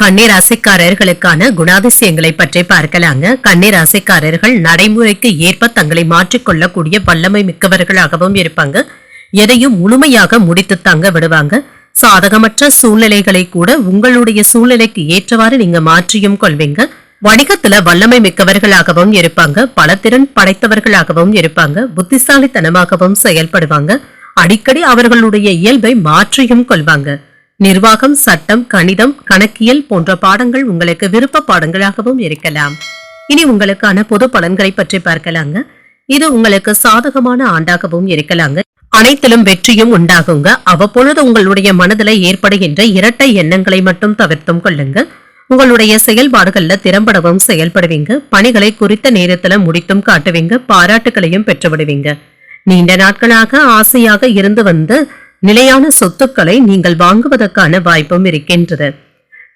கன்னிராசிக்காரர்களுக்கான குணாதிசயங்களை பற்றி பார்க்கலாங்க. கன்னிராசிக்காரர்கள் நடைமுறைக்கு ஏற்ப தங்களை மாற்றிக்கொள்ளக்கூடிய வல்லமை மிக்கவர்களாகவும் இருப்பாங்க. எதையும் முழுமையாக முடித்து தாங்க விடுவாங்க. சாதகமற்ற சூழ்நிலைகளை கூட உங்களுடைய சூழ்நிலைக்கு ஏற்றவாறு நீங்க மாற்றியும் கொள்வீங்க. வணிகத்துல வல்லமை மிக்கவர்களாகவும் இருப்பாங்க. பல திறன் படைத்தவர்களாகவும் இருப்பாங்க. புத்திசாலித்தனமாகவும் செயல்படுவாங்க. அடிக்கடி அவர்களுடைய இயல்பை மாற்றியும் கொள்வாங்க. நிர்வாகம் சட்டம் கணிதம் கணக்கியல் போன்ற பாடங்கள் உங்களுக்கு விருப்ப பாடங்களாகவும் இருக்கலாம். இனி உங்களுக்கான பொது பலன்களை பற்றி பார்க்கலாங்க. இது உங்களுக்கு சாதகமான ஆண்டாகவும் இருக்கலாங்க. அனைத்திலும் வெற்றியும் உண்டாகுங்க. அவ்வப்பொழுது உங்களுடைய மனதில் ஏற்படுகின்ற இரட்டை எண்ணங்களை மட்டும் தவிர்த்தும் கொள்ளுங்க. உங்களுடைய செயல்பாடுகள்ல திறம்படவும் செயல்படுவீங்க. பணிகளை குறித்த நேரத்துல முடித்தும் காட்டுவீங்க. பாராட்டுகளையும் பெற்றுவிடுவீங்க. நீண்ட நாட்களாக ஆசையாக இருந்து வந்து நிலையான சொத்துக்களை நீங்கள் வாங்குவதற்கான வாய்ப்பும் இருக்கின்றது.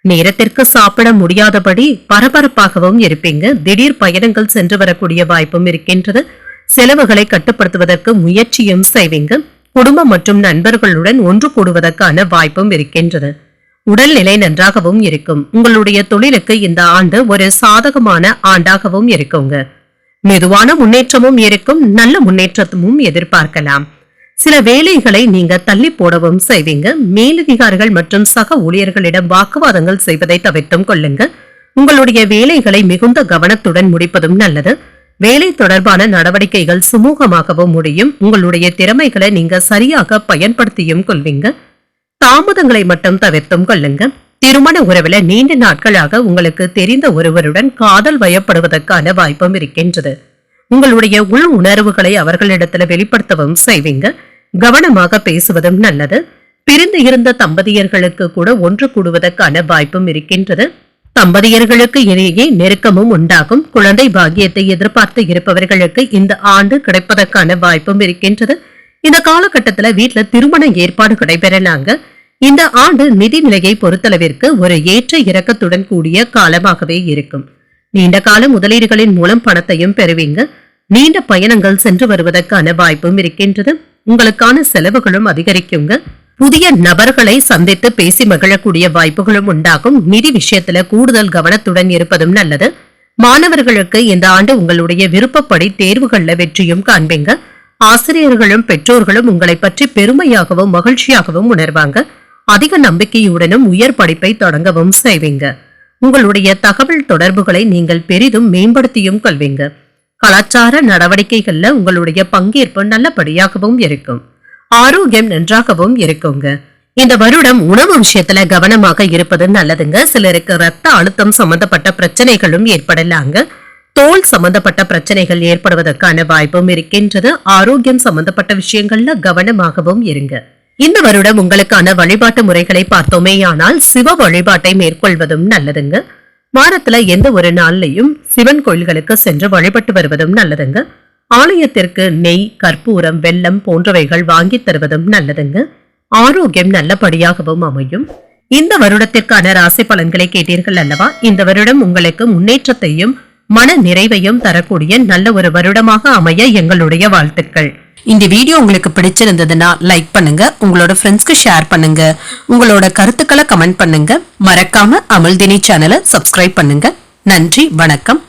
நேரத்திற்கு சாப்பிட முடியாதபடி பரபரப்பாகவும் இருப்பீங்க. திடீர் பயணங்கள் சென்று வரக்கூடிய வாய்ப்பும் இருக்கின்றது. செலவுகளை கட்டுப்படுத்துவதற்கு முயற்சியும் செய்வீங்க. குடும்பம் மற்றும் நண்பர்களுடன் ஒன்று கூடுவதற்கான வாய்ப்பும் இருக்கின்றது. உடல்நிலை நன்றாகவும் இருக்கும். உங்களுடைய தொழிலுக்கு இந்த ஆண்டு ஒரு சாதகமான ஆண்டாகவும் இருக்குங்க மெதுவான முன்னேற்றமும் இருக்கும். நல்ல முன்னேற்றமும் எதிர்பார்க்கலாம். சில வேலைகளை நீங்க தள்ளி போடவும் செய்வீங்க. மேலதிகாரிகள் மற்றும் சக ஊழியர்களிடம் வாக்குவாதங்கள் செய்வதை தவிர்த்தும் கொள்ளுங்க உங்களுடைய வேலைகளை மிகுந்த கவனத்துடன் முடிப்பதும் நல்லது. வேலை தொடர்பான நடவடிக்கைகள் சுமூகமாகவும் முடியும். உங்களுடைய திறமைகளை நீங்க சரியாக பயன்படுத்தியும் கொள்வீங்க. தாமதங்களை மட்டும் தவிர்த்தும் கொள்ளுங்க திருமண உறவில் நீண்ட நாட்களாக உங்களுக்கு தெரிந்த ஒருவருடன் காதல் வயப்படுவதற்கான வாய்ப்பும் இருக்கின்றது. உங்களுடைய உள் உணர்வுகளை அவர்களிடத்துல வெளிப்படுத்தவும் செய்வீங்க. கவனமாக பேசுவதும் நல்லது. பிரிந்து இருந்த தம்பதியர்களுக்கு கூட ஒன்று கூடுவதற்கான வாய்ப்பும் இருக்கின்றது. தம்பதியர்களுக்கு இடையே நெருக்கமும் உண்டாகும். குழந்தை பாக்கியத்தை எதிர்பார்த்து இருப்பவர்களுக்கு இந்த ஆண்டு கிடைப்பதற்கான வாய்ப்பும் இருக்கின்றது. இந்த காலகட்டத்துல வீட்டுல திருமண ஏற்பாடு கிடைபெறலாங்க. இந்த ஆண்டு நிதி நிலையை பொறுத்தளவிற்கு ஒரு ஏற்ற இறக்கத்துடன் கூடிய காலமாகவே இருக்கும். நீண்ட கால முதலீடுகளின் மூலம் பணத்தையும் பெறுவீங்க. நீண்ட பயணங்கள் சென்று வருவதற்கான வாய்ப்பும் இருக்கின்றது. உங்களுக்கான செலவுகளும் அதிகரிக்குங்க. புதிய நபர்களை சந்தித்து பேசி மகிழக்கூடிய வாய்ப்புகளும் உண்டாகும். நிதி விஷயத்துல கூடுதல் கவனத்துடன் இருப்பதும் நல்லது. மாணவர்களுக்கு இந்த ஆண்டு உங்களுடைய விருப்பப்படி தேர்வுகள்ல வெற்றியும் காண்பீங்க. ஆசிரியர்களும் பெற்றோர்களும் உங்களை பற்றி பெருமையாகவும் மகிழ்ச்சியாகவும் உணர்வாங்க. அதிக நம்பிக்கையுடனும் உயர் படிப்பை தொடங்கவும் செய்வீங்க. உங்களுடைய தகவல் தொடர்புகளை நீங்கள் பெரிதும் மேம்படுத்தியும் கொள்வீங்க. கலாச்சார நடவடிக்கைகள்ல உங்களுடைய பங்கேற்பு நல்லபடியாகவும் இருக்கும். ஆரோக்கியம் நன்றாகவும் இருக்குங்க. இந்த வருடம் உணவு விஷயத்துல கவனமாக இருப்பது நல்லதுங்க. சிலருக்கு ரத்த அழுத்தம் சம்பந்தப்பட்ட பிரச்சனைகளும் ஏற்படலாங்க. தோல் சம்பந்தப்பட்ட பிரச்சனைகள் ஏற்படுவதற்கான வாய்ப்பும் இருக்கின்றது. ஆரோக்கியம் சம்பந்தப்பட்ட விஷயங்கள்ல கவனமாகவும் இருங்க. இந்த வருடம் உங்களுக்கான வழிபாட்டு முறைகளை பார்த்தோமேயானால் சிவ வழிபாட்டை மேற்கொள்வதும் நல்லதுங்க. வாரத்துல எந்த ஒரு நாள்லையும் சிவன் கோயில்களுக்கு சென்று வழிபட்டு வருவதும் நல்லதுங்க. ஆலயத்திற்கு நெய் கற்பூரம் வெள்ளம் போன்றவைகள் வாங்கி தருவதும் நல்லதுங்க. ஆரோக்கியம் நல்லபடியாகவும் அமையும். இந்த வருடத்திற்கான ராசி பலன்களை கேட்டீர்கள் அல்லவா? இந்த வருடம் உங்களுக்கு முன்னேற்றத்தையும் மன நிறைவையும் தரக்கூடிய நல்ல ஒரு வருடமாக அமைய எங்களுடைய வாழ்த்துக்கள். இந்த வீடியோ உங்களுக்கு பிடிச்சிருந்ததுன்னா லைக் பண்ணுங்க உங்களோட ஃப்ரெண்ட்ஸ்க்கு ஷேர் பண்ணுங்க உங்களோட கருத்துக்களை கமெண்ட் பண்ணுங்க. மறக்காம அமல்தினி சேனலை சப்ஸ்கிரைப் பண்ணுங்க. நன்றி வணக்கம்.